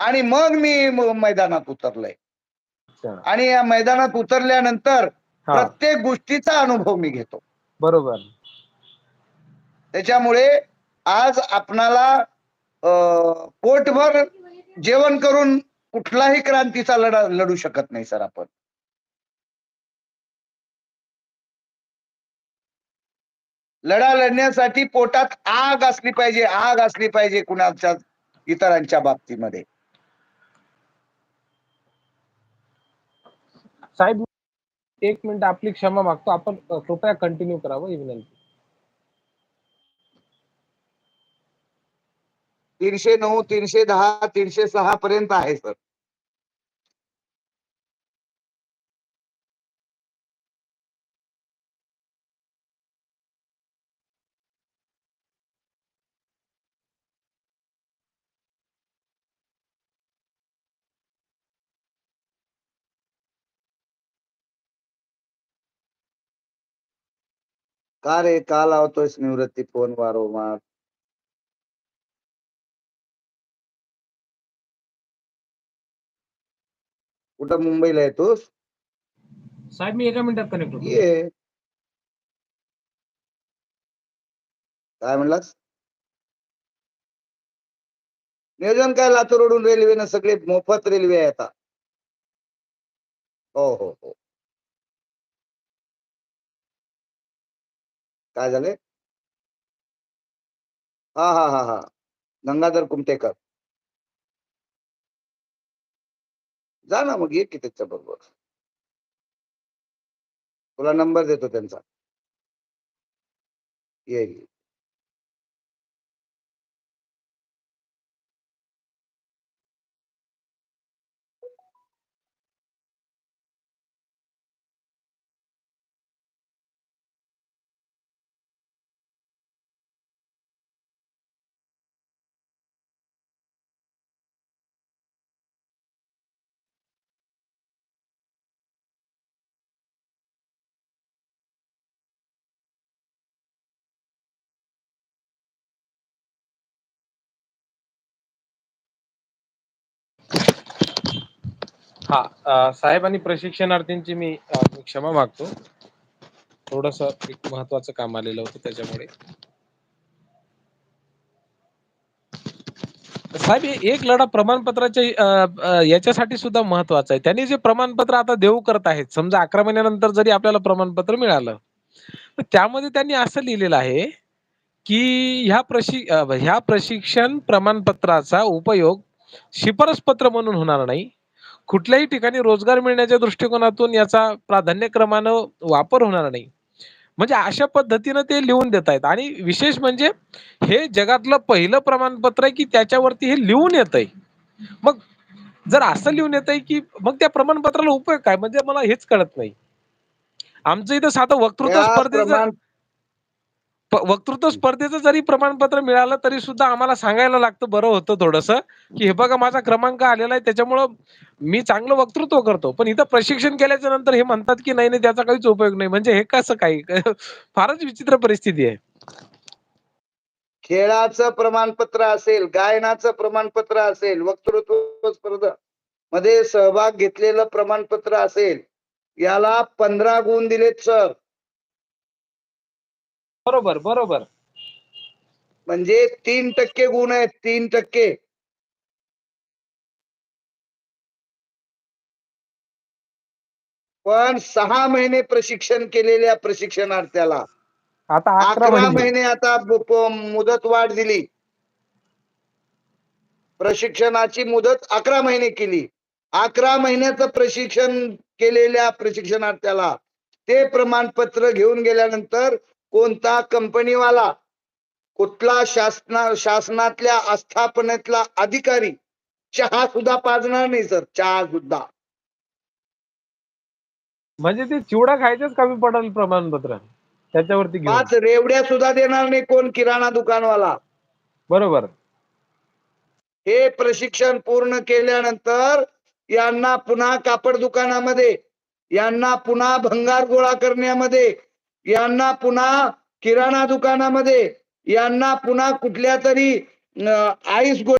आणि मग मी मैदानात उतरलोय. आणि या मैदानात उतरल्यानंतर प्रत्येक गोष्टीचा अनुभव मी घेतो. बरोबर. त्याच्यामुळे आज आपणाला पोटभर जेवण करून कुठलाही क्रांतीचा लढा लढू शकत नाही सर आपण. लढा लढण्यासाठी पोटात आग असली पाहिजे आग असली पाहिजे कुणाच्या इतरांच्या बाबतीमध्ये. साहेब एक मिनिट आपली क्षमा मागतो. आपण कृपया कंटिन्यू करावं ही विनंती. तीनशे नऊ तीनशे दहा तीनशे सहा पर्यंत आहे सर. का रे का लावतोयस निवृत्ती फोन वारंवार? कुठं मुंबईला येतोस? साहेब मी एका मिनिटात कनेक्ट होतो. ये. काय म्हणलास? नियोजन काय? लातूरवरून रेल्वेनं सगळे मोफत रेल्वे आहे आता. हो हो हो. काय झाले? हा हा हा हा. गंगाधर कुमटेकर जा ना मग ये की त्याच्या बरोबर तुला नंबर देतो त्यांचा. येईल. हा अ, साहेब आणि प्रशिक्षणार्थींची मी अ, क्षमा मागतो. थोडस एक महत्वाचं काम आलेलं होतं त्याच्यामुळे. साहेब हे एक लढा प्रमाणपत्राच्या अ, अ, याच्यासाठी सुद्धा महत्त्वाचा आहे. त्यांनी जे प्रमाणपत्र आता देऊ करत आहेत समजा अकरा महिन्यानंतर जरी आपल्याला प्रमाणपत्र मिळालं तर त्यामध्ये त्यांनी असं लिहिलेलं आहे की ह्या प्रशि अ, ह्या प्रशिक्षण प्रमाणपत्राचा उपयोग शिफारस पत्र म्हणून होणार नाही. कुठल्याही ठिकाणी रोजगार मिळण्याच्या दृष्टिकोनातून याचा प्राधान्यक्रमानं वापर होणार नाही. म्हणजे अशा पद्धतीनं ते लिहून देत आहेत. आणि विशेष म्हणजे हे जगातलं पहिलं प्रमाणपत्र आहे की त्याच्यावरती हे लिहून येत आहे. मग जर असं लिहून येत आहे की मग त्या प्रमाणपत्राला उपयोग काय? म्हणजे मला हेच कळत नाही. आमचं इथं साधं वक्तृत्व स्पर्धेचं वक्तृत्व स्पर्धेचं जरी प्रमाणपत्र मिळालं तरी सुद्धा आम्हाला सांगायला लागतं बरं होतं थोडस. की हे बघा माझा क्रमांक आलेला आहे त्याच्यामुळं मी चांगलं वक्तृत्व करतो. पण इथं प्रशिक्षण केल्याच्यानंतर हे म्हणतात की नाही नाही त्याचा काहीच उपयोग नाही. म्हणजे हे कसं काही? फारच विचित्र परिस्थिती आहे. खेळाचं प्रमाणपत्र असेल गायनाचं प्रमाणपत्र असेल वक्तृत्व स्पर्धा मध्ये सहभाग घेतलेलं प्रमाणपत्र असेल याला पंधरा गुण दिलेत सर. बरोबर बरोबर. म्हणजे तीन टक्के गुण आहेत तीन टक्के. पण सहा महिने प्रशिक्षण केलेल्या प्रशिक्षणार्थ्याला आता अकरा महिने. आता मुदत वाढ दिली. प्रशिक्षणाची मुदत अकरा महिने केली. अकरा महिन्याचं प्रशिक्षण केलेल्या प्रशिक्षणार्थ्याला ते प्रमाणपत्र घेऊन गेल्यानंतर कोणता कंपनीवाला कुठला शासना शासनातल्या आस्थापनेतला अधिकारी चहा सुद्धा पाजणार नाही सर. चहा सुद्धा. म्हणजे ते चिवडा खायचंच कमी पडेल प्रमाणपत्र. त्याच्यावरती घेऊन. पाच रेवड्या सुद्धा देणार नाही कोण किराणा दुकानवाला. बरोबर. हे प्रशिक्षण पूर्ण केल्यानंतर यांना पुन्हा कापड दुकानामध्ये यांना पुन्हा भंगार गोळा करण्यामध्ये यांना पुन्हा किराणा दुकानामध्ये यांना पुन्हा कुठल्या तरी आईस गो